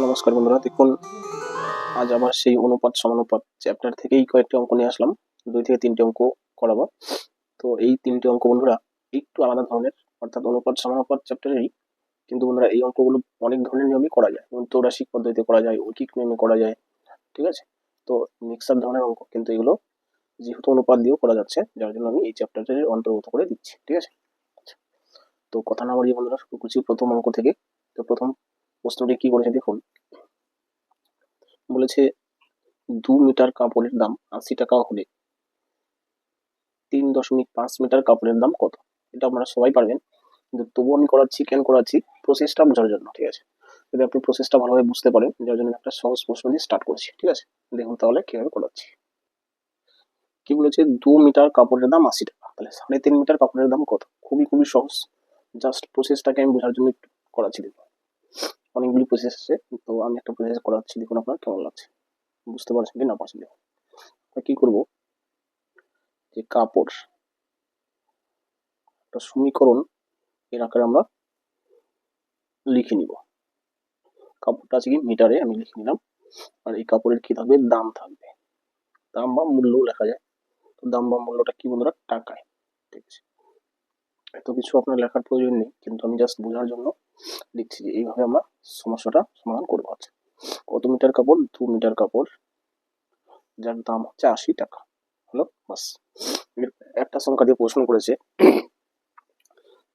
নমস্কার বন্ধুরা, দেখুন, আজ আবার সেই অনুপাত সমানুপাত চ্যাপ্টার থেকেই কয়েকটি অঙ্ক নিয়ে আসলাম, দুই থেকে তিনটি অঙ্ক করাবো তো এই তিনটি অঙ্ক বন্ধুরা একটু আলাদা ধরনের, অর্থাৎ অনুপাত সমানুপাত চ্যাপ্টারেরই কিন্তু বন্ধুরা এই অঙ্কগুলো অনেক ধরনের নিয়মই করা যায়, যেমন চৌরাশিক পদ্ধতিতে করা যায় ঐকিক নিয়মে করা যায়, ঠিক আছে তো মিক্সার ধরনের অঙ্ক, কিন্তু এগুলো যেহেতু অনুপাত দিয়েও করা যাচ্ছে, যার জন্য আমি এই চ্যাপ্টারটির অন্তর্গত করে দিচ্ছি, ঠিক আছে আচ্ছা। তো কথা না বাড়িয়ে বন্ধুরা শুরু করছি প্রথম অঙ্ক থেকে, তো প্রথম প্রশ্নটি কি করেছে দেখুন। বলেছে, দু মিটার কাপড়ের দাম আশি টাকা হলে। তিন দশমিক পাঁচ মিটার কাপড়ের দাম কত? এটা আপনারা সবাই পারবেন। কিন্তু তবুও আমি করাচ্ছি, কেন করাচ্ছি? প্রসেসটা বোঝার জন্য, ঠিক আছে? যদি আপনি প্রসেসটা ভালোভাবে বুঝতে পারেন, যার জন্য একটা সহজ প্রশ্ন দিয়ে স্টার্ট করছি, ঠিক আছে? দেখুন তাহলে কীভাবে করাচ্ছি। কি বলেছে? দু মিটার কাপড়ের দাম আশি টাকা। তাহলে সাড়ে তিন মিটার কাপড়ের দাম কত? খুবই খুবই সহজ। জাস্ট প্রসেসটাকে আমি বোঝার জন্য করাচ্ছি, দেখুন। অনেকগুলি প্রসেস আছে, তো আমি একটা প্রসেস করাচ্ছি, দেখুন আপনার কেমন লাগছে। বুঝতে পারছেন কি না পারছেন কি করব? যে কাপড়, একটা সমীকরণ এর আকারে আমরা লিখে নিব। কাপড়টা আছে কি মিটারে আমি লিখে নিলাম। আর এই কাপড়ের কি থাকবে? দাম থাকবে। দাম বা মূল্য লেখা যায়। তো দাম বা মূল্যটা কি বন্ধুরা? টাকায়। ঠিক আছে। এত কিছু আপনার লেখার প্রয়োজন নেই, কিন্তু আমি জাস্ট বোঝার জন্য লিখছি যে এইভাবে আমরা সমস্যাটা সমাধান করব আচ্ছা কত মিটার কাপড়? দু মিটার কাপড়। যার দাম হচ্ছে আশি টাকা। হলো? বাস। একটা সংখ্যা দিয়ে প্রশ্ন করেছে।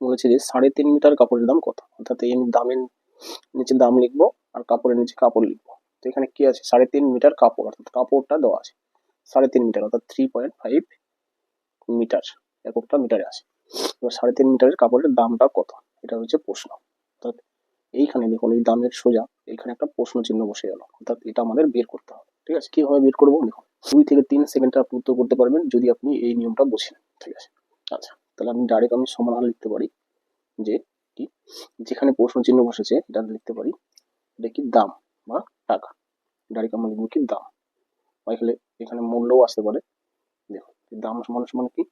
বলেছে যে সাড়ে তিন মিটার কাপড়ের দাম কত? অর্থাৎ এই দামের নিচে দাম লিখব আর কাপড়ের নিচে কাপড় লিখব। তো এখানে কি আছে? সাড়ে তিন মিটার কাপড়, অর্থাৎ কাপড়টা দেওয়া আছে। সাড়ে তিন মিটার, অর্থাৎ থ্রি পয়েন্ট ফাইভ মিটার। এককটা মিটারে আছে। এবার সাড়ে তিন মিটারের কাপড়ের দামটা কত? এটা হচ্ছে প্রশ্ন। অর্থাৎ এইখানে দেখুন, এই দামের সোজা এখানে একটা প্রশ্ন চিহ্ন বসে গেল। অর্থাৎ এটা আমাদের বের করতে হবে, ঠিক আছে? কীভাবে বের করব? দেখুন, দুই থেকে তিন সেকেন্ডে আপনি উত্তর করতে পারবেন যদি আপনি এই নিয়মটা বোঝেন, ঠিক আছে? আচ্ছা তাহলে আমি ডাইরেক্ট আমি সমাধান লিখতে পারি যে কি? যেখানে প্রশ্ন চিহ্ন বসেছে, এটা লিখতে পারি, এটা কি দাম বা টাকা? ডাইরেক্ট আমরা লিখব কি দাম? বা এখানে এখানে মূল্যও আসতে পারে। দেখুন দাম সমান সমান কি?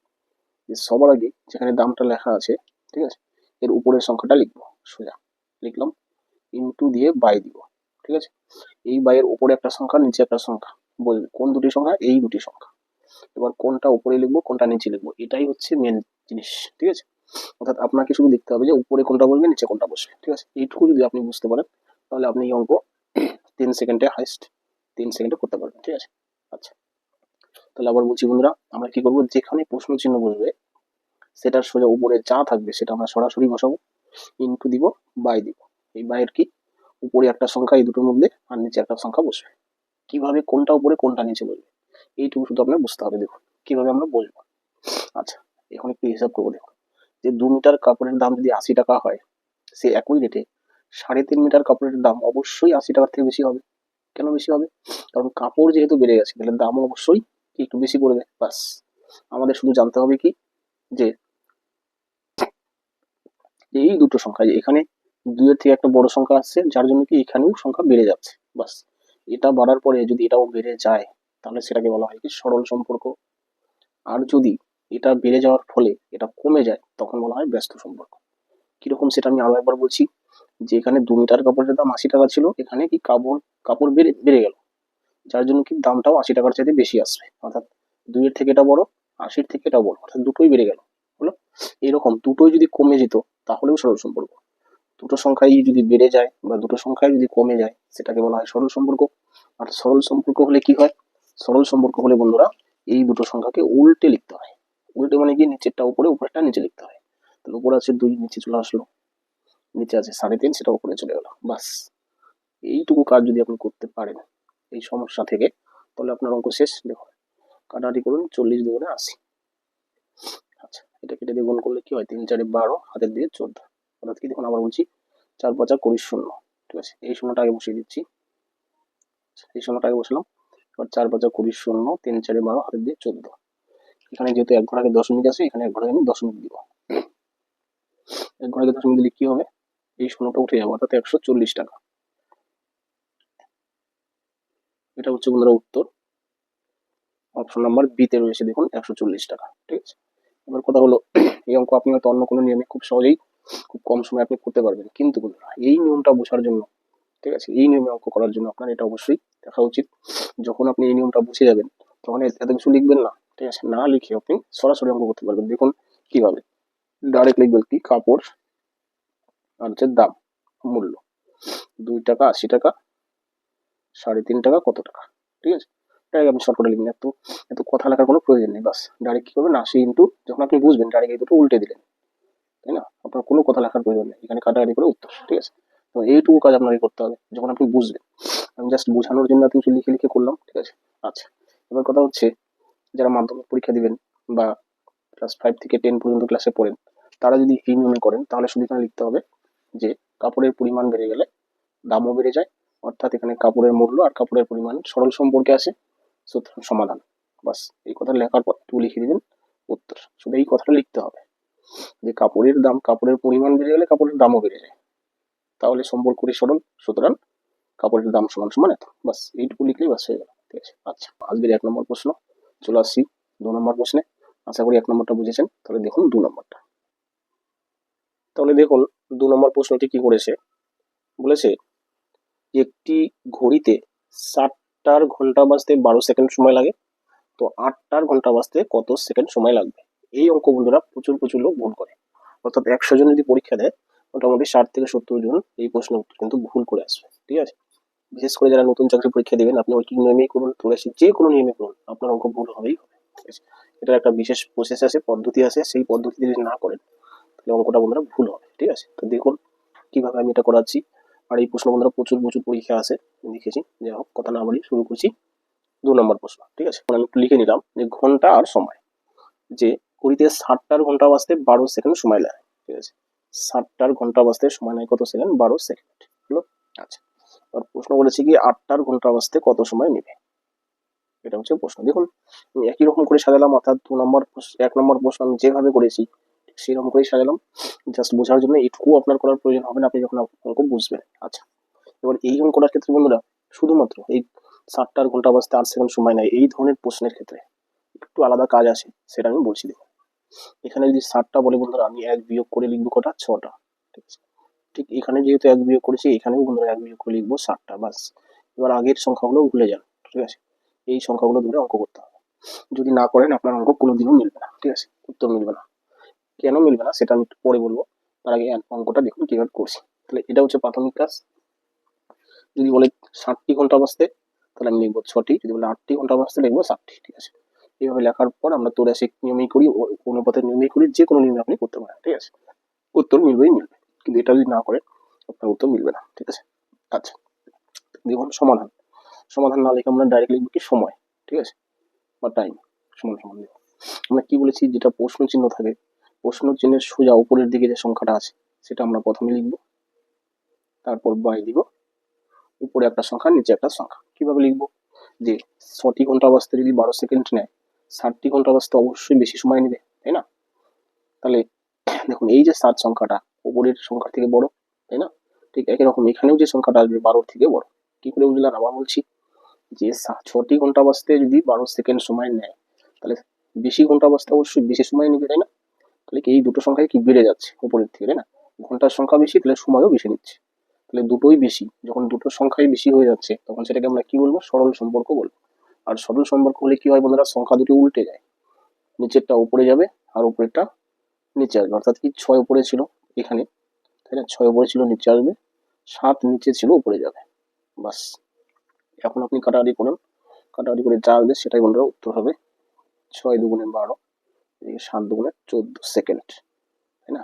যে সবার আগে যেখানে দামটা লেখা আছে, ঠিক আছে? এর উপরের সংখ্যাটা লিখব, সোজা। লিখলাম ইনটু দিয়ে বাই দিব, ঠিক আছে? এই বাইয়ের উপরে একটা সংখ্যা, নিচে একটা সংখ্যা, বলবে কোন দুটি সংখ্যা? এই দুটি সংখ্যা। এবার কোনটা উপরে লিখব, কোনটা নিচে লিখব, এটাই হচ্ছে মেন জিনিস, ঠিক আছে? অর্থাৎ আপনাকে শুধু দেখতে হবে যে উপরে কোনটা বলবে, নিচে কোনটা বসবে, ঠিক আছে? এইটুকু যদি আপনি বুঝতে পারেন, তাহলে আপনি এই অঙ্ক তিন সেকেন্ডে হাইস্ট তিন সেকেন্ডে করতে পারবেন, ঠিক আছে? আচ্ছা। তাহলে আবার বলছি বন্ধুরা, আমরা কি করব? যেখানে প্রশ্ন চিহ্ন বসবে, সেটার সোজা উপরে যা থাকবে, সেটা আমরা সরাসরি বসাবো। ইনটু দিব বাই দিব। এই বাইয়ের কি? উপরে একটা সংখ্যা, এই দুটোর মধ্যে আর নিচে একটা সংখ্যা বসবে। কীভাবে কোনটা উপরে, কোনটা নিচে বসবে? এইটুকু শুধু আপনার বুঝতে হবে, দেখুন। কীভাবে আমরা বলব আচ্ছা এখন একটু হিসাব করব, দেখুন। যে দু মিটার কাপড়ের দাম যদি আশি টাকা হয়, সে একই রেটে সাড়ে তিন মিটার কাপড়ের দাম অবশ্যই আশি টাকার থেকে বেশি হবে। কেন বেশি হবে? কারণ কাপড় যেহেতু বেড়ে গেছে, তাহলে দামও অবশ্যই একটু বেশি পড়বে। বাস, আমাদের শুধু জানতে হবে কি? যে এই দুটো সংখ্যা এখানে দুইয়ের থেকে একটা বড় সংখ্যা আসছে, যার জন্য কি এখানেও সংখ্যা বেড়ে যাচ্ছে। বাস, এটা বাড়ার পরে যদি এটাও বেড়ে যায়, তাহলে সেটাকে বলা হয় কি সরল সম্পর্ক। আর যদি এটা বেড়ে যাওয়ার ফলে এটা কমে যায়, তখন বলা হয় ব্যস্ত সম্পর্ক। কীরকম সেটা আমি আরও একবার বলছি, যে এখানে দু মিটার কাপড়ের দাম আশি টাকা ছিল, এখানে কি কাপড় কাপড় বেড়ে বেড়ে গেল। যার জন্য কি দামটাও আশি টাকার চাইতে বেশি আসবে। অর্থাৎ দুইয়ের থেকে এটা বড়, আশির থেকে এটা বড়, অর্থাৎ দুটোই বেড়ে গেল। এরকম দুটোই যদি কমে যেত, তাহলেও সরল সম্পর্ক দুটো সংখ্যায় যদি বেড়ে যায় বা দুটো সংখ্যায় যদি কমে যায়, সেটাকে বলা হয় সরল সম্পর্ক। আর সরল সম্পর্ক হলে কি হয়? সরল সম্পর্ক হলে বন্ধুরা, এই দুটো সংখ্যাকে উল্টে লিখতে হয়। উল্টে মানে কি? নিচেরটা উপরে, উপরেরটা নিচে লিখতে হয়। তাহলে উপরে আছে দুই, নিচে চলে আসলো। নিচে আছে সাড়ে তিন, সেটা উপরে চলে গেল। বাস। এইটুকু কাজ যদি আপনি করতে পারেন, এই সমস্যা থেকে, তাহলে আপনার অঙ্ক শেষ। দেখুন, কাটাকাটি করুন, চল্লিশ দুগুণে আশি। আচ্ছা। এটা কেটে দিয়ে গুণ করলে কি হয়? তিন, চারে বারো, হাতের দিয়ে চোদ্দ। অর্থাৎ কি? দেখুন, আবার বলছি, চার, পাঁচা কুড়ি, শূন্য। ঠিক আছে? এই শূন্যটা আগে বসিয়ে দিচ্ছি। এই শূন্যটা আগে বসলাম। এবার চার, পাঁচা কুড়ি, শূন্য, তিন, চারে বারো, হাতের দিয়ে চোদ্দ। এখানে যেহেতু এক ঘর আগে দশমিক আছে, এখানে এক ঘর আমি দশমিক দিব। এক ঘর আগে দশমিক দিলে কি হবে? এই শূন্যটা উঠে যাবে, অর্থাৎ একশো চল্লিশ টাকা। এটা হচ্ছে বন্ধুরা উত্তর। অপশন নাম্বার বিতে রয়েছে, দেখুন, একশো চল্লিশ টাকা। ঠিক আছে? এবার কথা হলো, এই অঙ্ক আপনি হয়তো অন্য কোনো নিয়মে খুব সহজেই খুব কম সময় আপনি করতে পারবেন। কিন্তু বন্ধুরা, এই নিয়মটা বোঝার জন্য, ঠিক আছে? এই নিয়মে অঙ্ক করার জন্য আপনার এটা অবশ্যই দেখা উচিত। যখন আপনি এই নিয়মটা বুঝে যাবেন, তখন এত কিছু লিখবেন না, ঠিক আছে? না লিখে আপনি সরাসরি অঙ্ক করতে পারবেন। দেখুন কীভাবে। ডাইরেক্ট লিখবেন কি? কাপড় আর হচ্ছে দাম, মূল্য। দুই টাকা আশি টাকা, সাড়ে তিন টাকা কত টাকা, ঠিক আছে? ডাইরেক্ট আপনি শর্টকাটে লিখবেন এত এত কথা লেখার কোনো প্রয়োজন নেই, বাস। ডাইরেক্ট কি করবেন আশি ইন্টু যখন আপনি বুঝবেন ডাইরেক্ট এই দুটো উল্টে দিলেন। তাই না? আপনার কোনো কথা লেখার প্রয়োজন নেই। এখানে কাটাকাটি করে উত্তর, ঠিক আছে? তো এইটুকু কাজ আপনাকে করতে হবে যখন আপনি বুঝবেন। আমি জাস্ট বোঝানোর জন্য কিছু লিখে লিখে করলাম, ঠিক আছে? আচ্ছা এবার কথা হচ্ছে, যারা মাধ্যমিক পরীক্ষা দিবেন বা ক্লাস ফাইভ থেকে টেন পর্যন্ত ক্লাসে পড়েন, তারা যদি এই নিয়মে করেন, তাহলে শুধু এখানে লিখতে হবে যে, কাপড়ের পরিমাণ বেড়ে গেলে দামও বেড়ে যায়, অর্থাৎ এখানে কাপড়ের মূল্য আর কাপড়ের পরিমাণ সরল সম্পর্কে আছে। সুতরাং, সমাধান। বাস, এই কথা লেখার পর একটু লিখে দিবেন উত্তর। শুধু এই কথাটা লিখতে হবে। যে কাপড়ের দাম, কাপড়ের পরিমাণ বেড়ে গেলে কাপড়ের দামও বেড়ে যায়। তাহলে সম্পর্কটি সরল। সুতরাং কাপড়ের দাম সমান সমান এত। বাস, এইটুকু লিখলেই বাস হয়ে গেল। ঠিক আছে? আচ্ছা আজকের এক নম্বর প্রশ্ন। চলে আসছি দু নম্বর প্রশ্নে। আশা করি এক নম্বরটা বুঝেছেন। তাহলে দেখুন দু নম্বরটা। তাহলে দেখুন দু নম্বর প্রশ্নটি কি করেছে? বলেছে, একটি ঘড়িতে সাতটার ঘণ্টা বাজতে বারো সেকেন্ড সময় লাগে। তো আটটার ঘণ্টা বাজতে কত সেকেন্ড সময় লাগবে? এই অঙ্ক বন্ধুরা প্রচুর প্রচুর লোক ভুল করে। অর্থাৎ একশো জন যদি পরীক্ষা দেয়, মোটামুটি ষাট থেকে সত্তর জন এই প্রশ্নের উত্তর কিন্তু ভুল করে আসবে, ঠিক আছে? বিশেষ করে যারা নতুন চাকরি পরীক্ষা দেবেন, আপনি ওই নিয়মেই করুন তুলেছি যে কোনো নিয়মে করুন, আপনার অঙ্ক ভুল হবেই হবে, ঠিক আছে? এটার একটা বিশেষ প্রসেস আছে, পদ্ধতি আছে, সেই পদ্ধতি যদি না করেন, তাহলে অঙ্কটা বন্ধুরা ভুল হবে, ঠিক আছে? তো দেখুন কীভাবে আমি এটা করাচ্ছি। আর এই প্রশ্ন বন্ধুরা প্রচুর প্রচুর পরীক্ষা আছে। লিখেছি যাই হোক, কথা না বলি শুরু করছি। দু নম্বর প্রশ্ন, ঠিক আছে? আমি একটু লিখে নিলাম যে ঘণ্টা আর সময়। যে ঘড়িতে ষাটটার ঘণ্টা বাজতে বারো সেকেন্ড সময় লাগে, ঠিক আছে? ষাটটার ঘণ্টা বাজতে সময় নেয় কত সেকেন্ড? বারো সেকেন্ড, হলো? আচ্ছা। আর প্রশ্ন বলেছে কি, আটটার ঘণ্টা বাজতে কত সময় নেবে? এটা হচ্ছে প্রশ্ন। দেখুন, আমি একই রকম করে সাজালাম, অর্থাৎ দু নম্বর এক নম্বর প্রশ্ন আমি যেভাবে করেছি, ঠিক সেই রকম করেই সাজালাম। জাস্ট বোঝার জন্য এটুকু আপনার করার প্রয়োজন হবে না, আপনি যখন অঙ্ক বুঝবেন। এবার এই অঙ্কটার ক্ষেত্রে বন্ধুরা, শুধুমাত্র এই ষাটটার ঘণ্টা বাজতে আট সেকেন্ড সময় নেয় এই ধরনের প্রশ্নের ক্ষেত্রে একটু আলাদা কাজ আছে, সেটা আমি বলছি দেখুন। এখানে যদি ষাটটা বলে বন্ধুরা, আমি এক বিয়োগ করে লিখব কটা? ছটা। ঠিক আছে? ঠিক এখানে যেহেতু এক বিয়োগ করেছি, এখানেও বন্ধুরা এক বিয়োগ করে লিখব ষাটটা বাস এবার আগের সংখ্যাগুলো ভুলে যান, ঠিক আছে? এই সংখ্যাগুলো ধরে অঙ্ক করতে হবে। যদি না করেন, আপনার অঙ্ক কোনোদিনও মিলবে না, ঠিক আছে? উত্তর মিলবে না। কেন মিলবে না, সেটা আমি একটু পরে বলব। তার আগে অঙ্কটা দেখুন কীভাবে করছি। তাহলে এটা হচ্ছে প্রাথমিক কাজ। যদি বলে ষাটটি ঘণ্টা বাজতে, তাহলে আমি লিখব ছটি। যদি বলে আটটি ঘণ্টা বাজতে, লিখব ষাটটি ঠিক আছে? এইভাবে লেখার পর আমরা তোরাশিক নিয়মেই করি অনুপাতের নিয়মেই করি, যে কোনো নিয়মে আপনি করতে পারেন, ঠিক আছে? উত্তর মিলবেই মিলবে, কিন্তু এটা যদি না করেন আপনার উত্তর মিলবে না, ঠিক আছে? আচ্ছা দেখুন, সমাধান। সমাধান না লিখে আমরা ডাইরেক্ট লিখব কি? সময়, ঠিক আছে? বা টাইম সমান সমান লিখব। আমরা কি বলেছি? যেটা প্রশ্ন চিহ্ন থাকে, প্রশ্ন চিহ্নের সোজা উপরের দিকে যে সংখ্যাটা আছে, সেটা আমরা প্রথমে লিখব, তারপর বাই দিব উপরে একটা সংখ্যা, নিচে একটা সংখ্যা। কীভাবে লিখব? যে ছটি ঘণ্টা বাজতে যদি বারো সেকেন্ড নেয়, ষাটটি ঘণ্টা বাজতে অবশ্যই বেশি সময় নেবে, তাই না? তাহলে দেখুন, এই যে ষাট সংখ্যাটা, উপরের সংখ্যা থেকে বড়, তাই না? ঠিক একই রকম এখানেও যে সংখ্যাটা আসবে, বারোর থেকে বড়। কি করে বুঝলেন আবার বলছি যে ছটি ঘণ্টা বাজতে যদি বারো সেকেন্ড সময় নেয়, তাহলে বেশি ঘণ্টা বাজতে অবশ্যই বেশি সময় নেবে, তাই না? তাহলে এই দুটো সংখ্যায় কি বেড়ে যাচ্ছে উপরের থেকে, তাই না? ঘণ্টার সংখ্যা বেশি, তাহলে সময়ও বেশি নিচ্ছে। তাহলে দুটোই বেশি। যখন দুটো সংখ্যাই বেশি হয়ে যাচ্ছে, তখন সেটাকে আমরা কি বলব? সরল সম্পর্ক বলব। আর সরল সম্পর্ক হলে কি হয় বন্ধুরা? সংখ্যা দুটো উল্টে যায়। নিচেরটা উপরে যাবে আর উপরেরটা নিচে আসবে। অর্থাৎ কি? ছয় উপরে ছিল এখানে, তাই না? ছয় উপরে ছিল, নিচে আসবে। সাত নিচে ছিল, উপরে যাবে। বাস এখন আপনি কাটাকাটি করুন। কাটাকাটি করে যা আসবে সেটাই বন্ধুরা উত্তর হবে ছয় দুগুণে বারো সাত দুগুণে চোদ্দ সেকেন্ড, তাই না?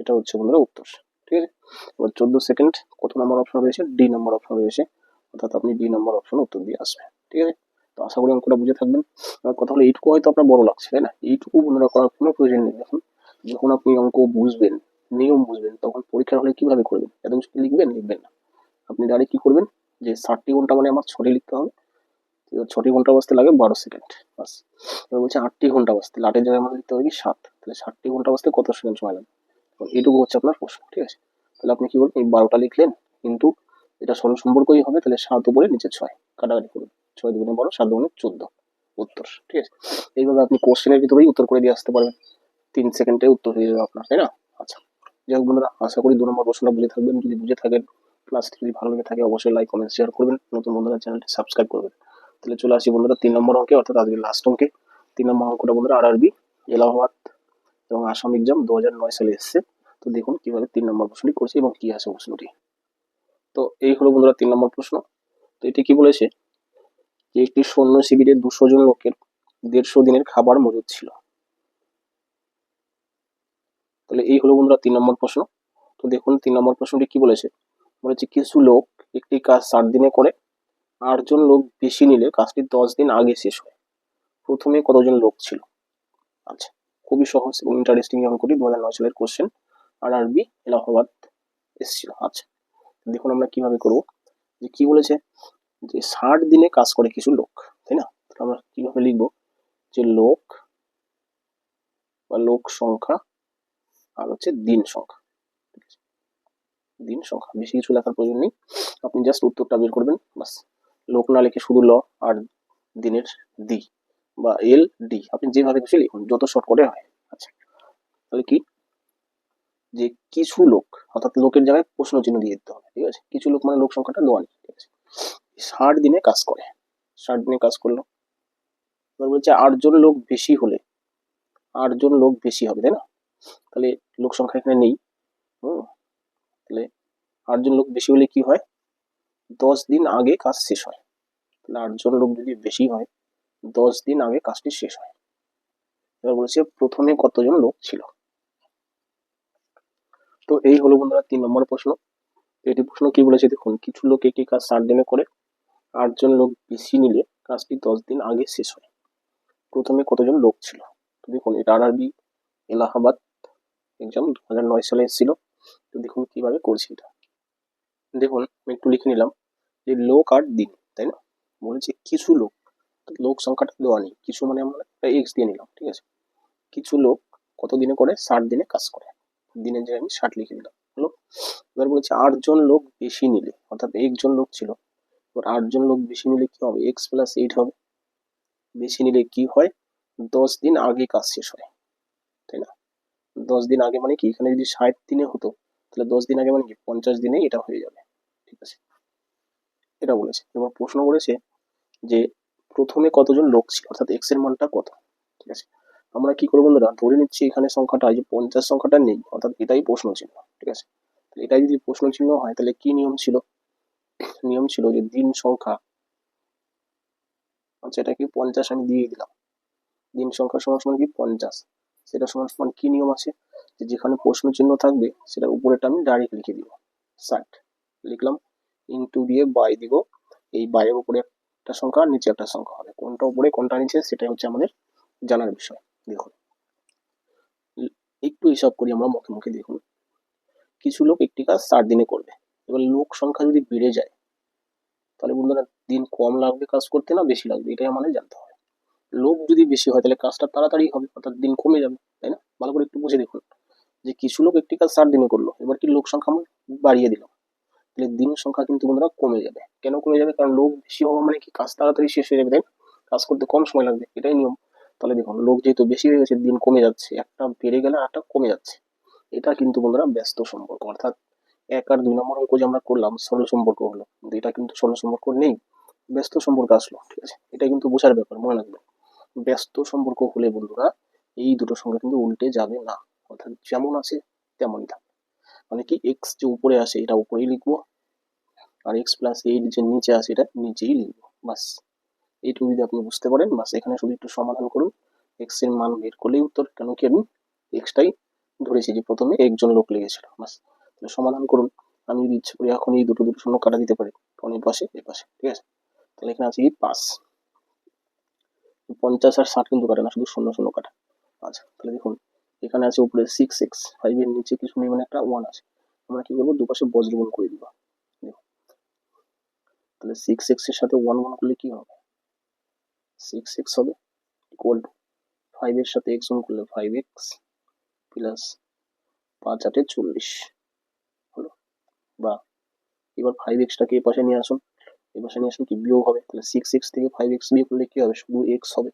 এটা হচ্ছে বন্ধুরা উত্তর। ঠিক এবার চোদ্দ সেকেন্ড কত নম্বর অপশন রয়েছে? ডি নম্বর অপশন রয়েছে। অর্থাৎ আপনি ডি নম্বর অপশন উত্তর দিয়ে আসবেন। ঠিক আছে? তো আশা করি অঙ্কটা বুঝে থাকবেন। এবার কথা হলো, এইটুকু হয়তো আপনার বড় লাগছে, তাই না? এইটুকু বন্ধুরা করার কোনো প্রয়োজন নেই। এখন যখন আপনি অঙ্ক বুঝবেন, নিয়ম বুঝবেন, তখন পরীক্ষার হলে কীভাবে করবেন? এত কিছু লিখবেন? লিখবেন না। আপনি ডাইরেক্ট কি করবেন? যে ষাটটি ঘণ্টা মানে আমার ছটি লিখতে হবে। ছটি ঘণ্টা বাজতে লাগে বারো সেকেন্ড বাস। এবার বলছে আটটি ঘণ্টা বাজতে তাহলে আটের জায়গায় আমাদের লিখতে হবে কি সাত। তাহলে ষাটটি ঘণ্টা বাজতে কত সেকেন্ড সময় লাগবে? তো এইটুকু হচ্ছে আপনার প্রশ্ন, ঠিক আছে? তাহলে আপনি কি করবেন এই বারোটা লিখলেন, কিন্তু এটা সরল সম্পর্কই হবে, তাহলে সাত উপরে নিচে ছয়, কাটাকাটি করুন। ছয় দুগুণে বারো, সাত দুগুণে চোদ্দ, উত্তর, ঠিক আছে? এইভাবে আপনি কোশ্চেনের ভিতরেই উত্তর করে দিয়ে আসতে পারবেন। তিন সেকেন্ডে উত্তর হয়ে যাবে আপনার, তাই না? আচ্ছা যাই হোক বন্ধুরা, আশা করি দু নম্বর প্রশ্নটা বুঝে থাকবেন। যদি বুঝে থাকেন ক্লাসটি যদি ভালো লেগে থাকে, অবশ্যই লাইক কমেন্ট শেয়ার করবেন। নতুন বন্ধুরা চ্যানেলটি সাবস্ক্রাইব করবেন। তাহলে চলে আসি বন্ধুরা, তিন নম্বর অঙ্কে, অর্থাৎ আজকে লাস্ট অঙ্কে। তিন নম্বর অঙ্কটা বন্ধুরা আরআরবি এলাহাবাদ এবং আসাম এক্সাম দু হাজার নয় সালে এসছে। তো দেখুন কীভাবে তিন নম্বর প্রশ্নটি করছে এবং কি আছে প্রশ্নটি। তো এই হলো বন্ধুরা তিন নম্বর প্রশ্ন। তো এটি কি বলেছে? যে একটি সৈন্য শিবিরে দুশো জন লোকের দেড়শো দিনের খাবার মজুদ ছিল। তাহলে এই হলো বন্ধুরা তিন নম্বর প্রশ্ন। তো দেখুন তিন নম্বর প্রশ্নটি কি বলেছে? বলেছে কিছু লোক একটি কাজ ষাট দিনে করে, আটজন লোক বেশি নিলে কাজটি দশ দিন আগে শেষ হয়। প্রথমে কতজন লোক ছিল? আচ্ছা খুবই সহজ এবং ইন্টারেস্টিং অঙ্কটি দু হাজার নয় সালের কোশ্চেন আর আরবি এলাহাবাদ এসেছিল। আচ্ছা দেখুন আমরা কীভাবে করব। যে কি বলেছে? যে ষাট দিনে কাজ করে কিছু লোক, তাই না? আমরা কীভাবে লিখব? যে লোক বা লোক সংখ্যা আর হচ্ছে দিন সংখ্যা। দিন সংখ্যা, বেশি কিছু লেখার প্রয়োজন নেই। আপনি জাস্ট উত্তরটা বের করবেন, বাস। লোক না লিখে শুধু ল আর দিনের দি। বা এল ডি আপনি যেভাবে খুশি লিখুন, যত শর্ট করে হয়। আচ্ছা তাহলে কি? যে কিছু লোক, অর্থাৎ লোকের জায়গায় প্রশ্ন চিহ্ন দিয়ে দিতে হবে, ঠিক আছে? কিছু লোক মানে লোক সংখ্যাটা দেওয়া নেই, ঠিক আছে? ষাট দিনে কাজ করে। ষাট দিনে কাজ করল। এবার বলছে আটজন লোক বেশি হলে আটজন লোক বেশি হবে, তাই না? তাহলে লোক সংখ্যা এখানে নেই। হুম, তাহলে আটজন লোক বেশি হলে কি হয়? দশ দিন আগে কাজ শেষ হয়। তাহলে আটজন লোক যদি বেশি হয় দশ দিন আগে কাজটি শেষ হয়। এবার বলেছে প্রথমে কতজন লোক ছিল? তো এই হলো বন্ধুরা তিন নম্বর প্রশ্ন। এটি প্রশ্ন কি বলেছে দেখুন, কিছু লোক একটি কাজ ষাট দিনে করে, আটজন লোক বেশি নিলে কাজটি দশ দিন আগে শেষ হয়। প্রথমে কতজন লোক ছিল? তো দেখুন, এটা আর আরবি এলাহাবাদ এক্সাম দু হাজার নয় সালে এসেছিল। তো দেখুন কীভাবে করছি এটা। দেখুন, আমি একটু লিখে নিলাম যে লোক আর দিন, তাই না? বলেছে কিছু লোক লোক সংখ্যাটা দেওয়া নেই। কিছু মানে আমরা এক্স দিয়ে নিলাম, ঠিক আছে? কিছু লোক কত দিনে করে? ষাট দিনে কাজ করে। দিনের জায়গায় আমি ষাট লিখে দিলাম, হলো? এবার বলেছে আটজন লোক বেশি নিলে, অর্থাৎ একজন লোক ছিল। এবার আটজন লোক বেশি নিলে কি হবে? এক্স প্লাস এইট হবে। বেশি নিলে কি হয়? দশ দিন আগে কাজ শেষ হয়, তাই না? দশ দিন আগে মানে কি? এখানে যদি ষাট দিনে হতো, তাহলে দশ দিন আগে মানে কি? পঞ্চাশ দিনে এটা হয়ে যাবে, ঠিক আছে? এটা বলেছে। এবার প্রশ্ন করেছে যে প্রথমে কতজন লোক ছিল? অর্থাৎ এক্সের মানটা কত? ঠিক আছে? আমরা কি করব বন্ধুরা? ধরে নিচ্ছি এখানে সংখ্যাটা যে পঞ্চাশ সংখ্যাটা নেই, অর্থাৎ এটাই প্রশ্ন চিহ্ন ঠিক আছে? এটাই যদি প্রশ্ন চিহ্ন হয়, তাহলে কি নিয়ম ছিল? নিয়ম ছিল যে দিন সংখ্যা আচ্ছা এটা কি পঞ্চাশ? আমি দিয়ে দিলাম। দিন সংখ্যা সমান সমান কি? পঞ্চাশ। সেটা সমান সমান কি নিয়ম আছে? যে যেখানে প্রশ্ন চিহ্ন থাকবে, সেটার উপরেটা আমি ডাইরেক্ট লিখে দিব। ষাট লিখলাম ইনটু দিয়ে বাই দিব। এই বাইয়ের উপরে একটা সংখ্যা নিচে একটা সংখ্যা হবে। কোনটা উপরে, কোনটা নিচে, সেটাই হচ্ছে আমাদের জানার বিষয়। দেখুন, একটু হিসাব করি আমরা মুখে মুখে, দেখুন। কিছু লোক একটি কাজ ষাট দিনে করবে। এবার লোক সংখ্যা যদি বেড়ে যায়, তাহলে বন্ধুরা দিন কম লাগবে কাজ করতে না বেশি লাগবে? এটাই আমাদের জানতে হবে। লোক যদি বেশি হয়, তাহলে কাজটা তাড়াতাড়ি হবে, অর্থাৎ দিন কমে যাবে, তাই না? ভালো করে একটু বুঝে দেখুন যে কিছু লোক একটি কাজ ষাট দিনে করল। এবার কি লোক সংখ্যা আমরা বাড়িয়ে দিলাম? তাহলে দিন সংখ্যা কিন্তু বন্ধুরা কমে যাবে। কেন কমে যাবে? কারণ লোক বেশি হওয়া মানে কি? কাজ তাড়াতাড়ি শেষ হয়ে যাবে, তাই কাজ করতে কম সময় লাগবে, এটাই নিয়ম। তাহলে দেখুন, লোক যেহেতু বেশি হয়ে গেছে, দিন কমে যাচ্ছে, একটা বেড়ে গেলে একটা কমে যাচ্ছে। এটা কিন্তু বন্ধুরা ব্যস্ত সম্পর্ক, অর্থাৎ এক আর দুই নম্বর অঙ্ক যে আমরা করলাম সরল সম্পর্ক হলো। কিন্তু এটা কিন্তু সরল সম্পর্ক নেই, ব্যস্ত সম্পর্ক আসলো, ঠিক আছে? এটা কিন্তু বোঝার ব্যাপার, মনে রাখবে। ব্যস্ত সম্পর্ক হলে বন্ধুরা এই দুটো সংখ্যা কিন্তু উল্টে যাবে না, অর্থাৎ যেমন আছে তেমনই থাকবে। মানে কি এক্স যে উপরে আসে এটা উপরেই লিখব আর এক্স প্লাস এইট যে নিচে আসে এটা নিচেই লিখব বাস এইটুকু যদি আপনি বুঝতে পারেন বাস এখানে শুধু একটু সমাধান করুন। এক্সের মান বের করলেই উত্তর, কেন কি আমি এক্সটাই ধরেছি যে প্রথমে একজন লোক লেগেছিল বাস তাহলে সমাধান করুন। আমি যদি ইচ্ছে করি এখন এই দুটো দুটো শূন্য কাটা দিতে পারি কারণ এই পাশে এই পাশে, ঠিক আছে? তাহলে এখানে আছে কি পাঁচ। পঞ্চাশ আর ষাট কিন্তু কাটে না, শুধু শূন্য শূন্য কাটা। আচ্ছা তাহলে দেখুন এখানে আছে উপরে সিক্স এক্স ফাইভের নিচে কিছু নেই মানে একটা ওয়ান আছে। আমরা কি করব দুপাশে বজ্রগুণ করে দিব। তাহলে সিক্স এক্সের সাথে ওয়ান গুণ করলে কি হবে? সিক্স এক্স হবে ইকুয়াল টু ফাইভের সাথে এক্স গুণ করলে ফাইভ এক্স প্লাস পাঁচ আটে চল্লিশ। হলো? বা এবার ফাইভ এক্সটাকে এ পাশে নিয়ে আসুন। এ পাশে নিয়ে আসুন কি বিয়োগ হবে? তাহলে সিক্স এক্স থেকে ফাইভ এক্স বিয়োগ করলে কি হবে? শুধু এক্স হবে।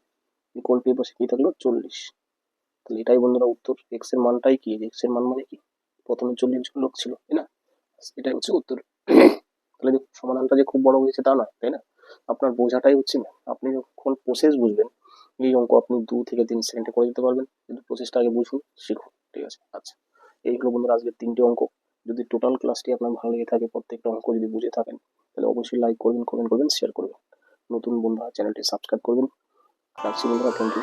ইকুয়াল টু এ পাশে কি থাকল? চল্লিশ। তাহলে এটাই বন্ধুরা উত্তর। এক্সের মানটাই কি? এক্সের মান মানে কি? প্রথমে চল্লিশ জন লোক ছিল, তাই না? এটাই হচ্ছে উত্তর। তাহলে সমাধানটা যে খুব বড় হয়েছে তা নয়, তাই না? আপনার বোঝাটাই হচ্ছে না আপনি যখন প্রসেস বুঝবেন, এই অঙ্ক আপনি দু থেকে তিন সেকেন্ডে করে দিতে পারবেন। কিন্তু প্রসেসটা আগে বুঝুন, শিখুন, ঠিক আছে? আচ্ছা এইগুলো বন্ধুরা আজকের তিনটে অঙ্ক। যদি টোটাল ক্লাসটি আপনার ভালো লেগে থাকে, প্রত্যেকটা অঙ্ক যদি বুঝে থাকেন, তাহলে অবশ্যই লাইক করবেন কমেন্ট করবেন শেয়ার করবেন। নতুন বন্ধুরা চ্যানেলটি সাবস্ক্রাইব করবেন। রাখছি বন্ধুরা থ্যাংক ইউ